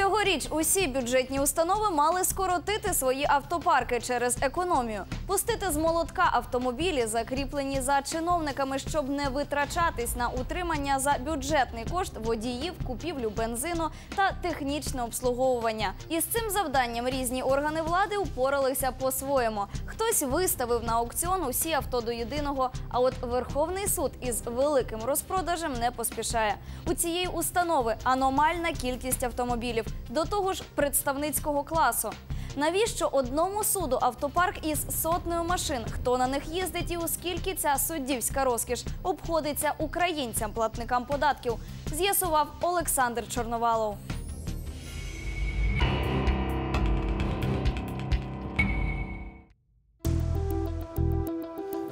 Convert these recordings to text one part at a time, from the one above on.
Цьогоріч усі бюджетні установи мали скоротити свої автопарки через економію, пустити з молотка автомобілі, закріплені за чиновниками, щоб не витрачатись на утримання за бюджетний кошт водіїв, купівлю бензину та технічне обслуговування. І з цим завданням різні органи влади упоралися по-своєму. Хтось виставив на аукціон усі авто до єдиного. А от Верховний суд із великим розпродажем не поспішає. У цієї установи аномальна кількість автомобілів, до того ж представницького класу. Навіщо одному суду автопарк із сотнею машин? Хто на них їздить і у скільки ця суддівська розкіш обходиться українцям, платникам податків? З'ясував Олександр Чорновалов.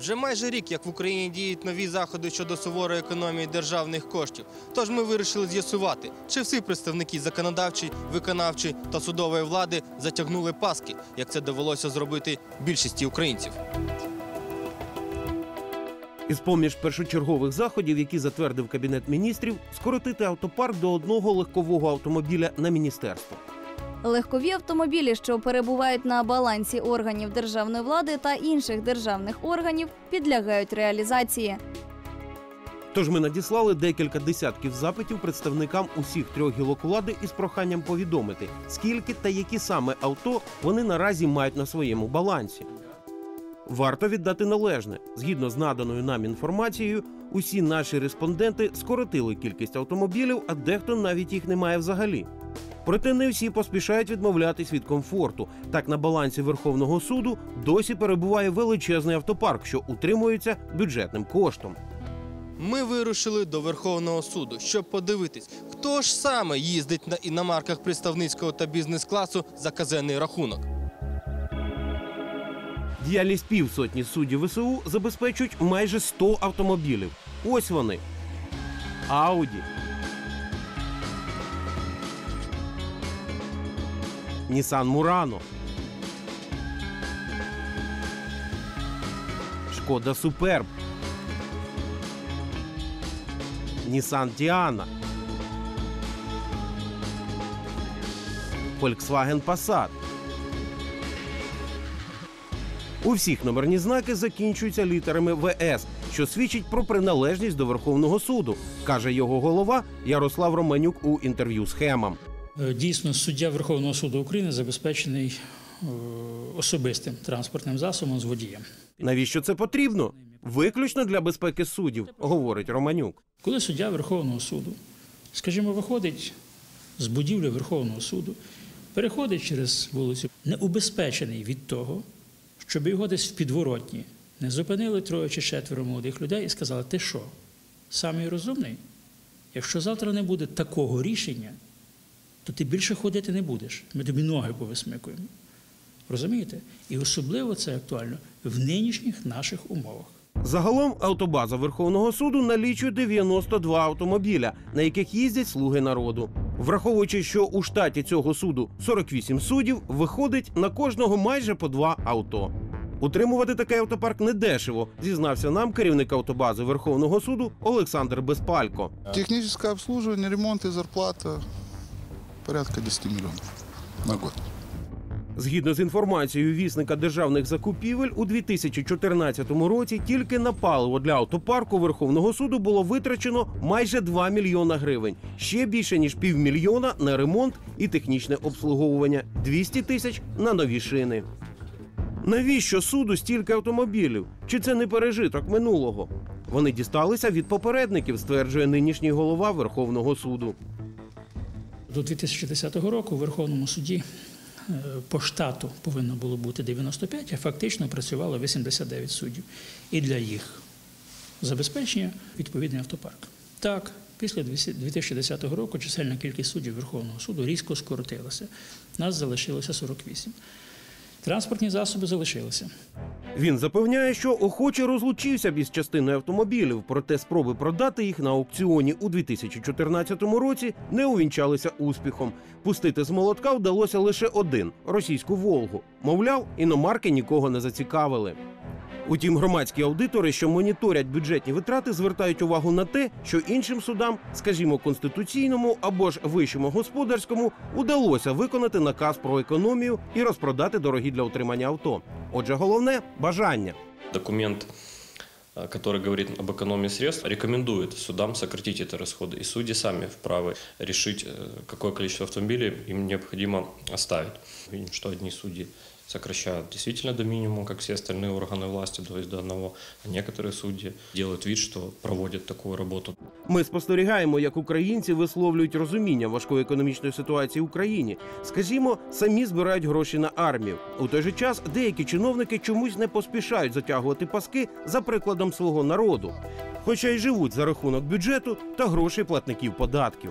Вже майже рік, як в Україні діють нові заходи щодо суворої економії державних коштів. Тож ми вирішили з'ясувати, чи всі представники законодавчої, виконавчої та судової влади затягнули паски, як це довелося зробити більшості українців. Із поміж першочергових заходів, які затвердив кабінет міністрів, скоротити автопарк до одного легкового автомобіля на міністерство. Легкові автомобілі, що перебувають на балансі органів державної влади та інших державних органів, підлягають реалізації. Тож ми надіслали декілька десятків запитів представникам усіх трьох гілок влади із проханням повідомити, скільки та які саме авто вони наразі мають на своєму балансі. Варто віддати належне. Згідно з наданою нам інформацією, усі наші респонденти скоротили кількість автомобілів, а дехто навіть їх не має взагалі. Проте не всі поспішають відмовлятись від комфорту. Так на балансі Верховного суду досі перебуває величезний автопарк, що утримується бюджетним коштом. Ми вирушили до Верховного суду, щоб подивитись, хто ж саме їздить на іномарках представницького та бізнес-класу за казенний рахунок. Діяльність півсотні суддів ВСУ забезпечують майже 100 автомобілів. Ось вони. Ауді. Нісан Мурано. Шкода Суперб. Нісан Тіана. Volkswagen Passat. У всіх номерні знаки закінчуються літерами ВС, що свідчить про приналежність до Верховного суду, каже його голова Ярослав Романюк у інтерв'ю з Хемом. Е, Дійсно, суддя Верховного суду України забезпечений е, особистим транспортним засобом з водієм. Навіщо це потрібно? Виключно для безпеки суддів, говорить Романюк. Коли суддя Верховного суду, скажімо, виходить з будівлі Верховного суду, переходить через вулицю, не убезпечений від того, щоб його десь в підворотні не зупинили троє чи четверо молодих людей і сказали: ти що, самий розумний? Якщо завтра не буде такого рішення, то ти більше ходити не будеш. Ми тобі ноги повисмикуємо. Розумієте? І особливо це актуально в нинішніх наших умовах. Загалом автобаза Верховного суду налічує 92 автомобіля, на яких їздять слуги народу. Враховуючи, що у штаті цього суду 48 суддів, виходить на кожного майже по два авто. Утримувати такий автопарк недешево, зізнався нам керівник автобази Верховного суду Олександр Безпалько. Техническое обслуживание, ремонт и зарплата порядка 10 миллионов на год. Згідно з інформацією вісника державних закупівель, у 2014 році тільки на паливо для автопарку Верховного суду було витрачено майже 2 мільйона гривень. Ще більше ніж півмільйона на ремонт і технічне обслуговування, 200 тисяч на нові шини. Навіщо суду стільки автомобілів? Чи це не пережиток минулого? Вони дісталися від попередників, стверджує нинішній голова Верховного суду. До 2010 року в Верховному суді е, по штату повинно було бути 95, а фактично працювало 89 суддів. І для їх забезпечення відповідний автопарк. Так, після 2010 року чисельна кількість суддів Верховного суду різко скоротилася. Нас залишилося 48. Транспортні засоби залишилися. Він запевняє, що охоче розлучився б із частиною автомобілів, проте спроби продати їх на аукціоні у 2014 році не увінчалися успіхом. Пустити з молотка вдалося лише один російську Волгу. Мовляв, іномарки нікого не зацікавили. Утім, громадські аудитори, що моніторять бюджетні витрати, звертають увагу на те, що іншим судам, скажімо, конституційному або ж вищому господарському, удалося виконати наказ про економію і розпродати дорогі для утримання авто. Отже, головне бажання. Документ, который говорит об экономии средств, рекомендует судам сократить эти расходы. И судьи сами вправы решить, э, какое количество автомобилей им необходимо оставить. Видим, что одни судьи сокращают действительно до минимума, как все остальные органы власти, то есть до одного, а некоторые судьи делают вид, что проводят такую работу. Ми спостерігаємо, як українці висловлюють розуміння важкої економічної ситуації в Україні. Скажімо, самі збирають гроші на армію. У той же час деякі чиновники чомусь не поспішають затягувати паски за прикладом свого народу, хоча й живуть за рахунок бюджету та грошей платників податків.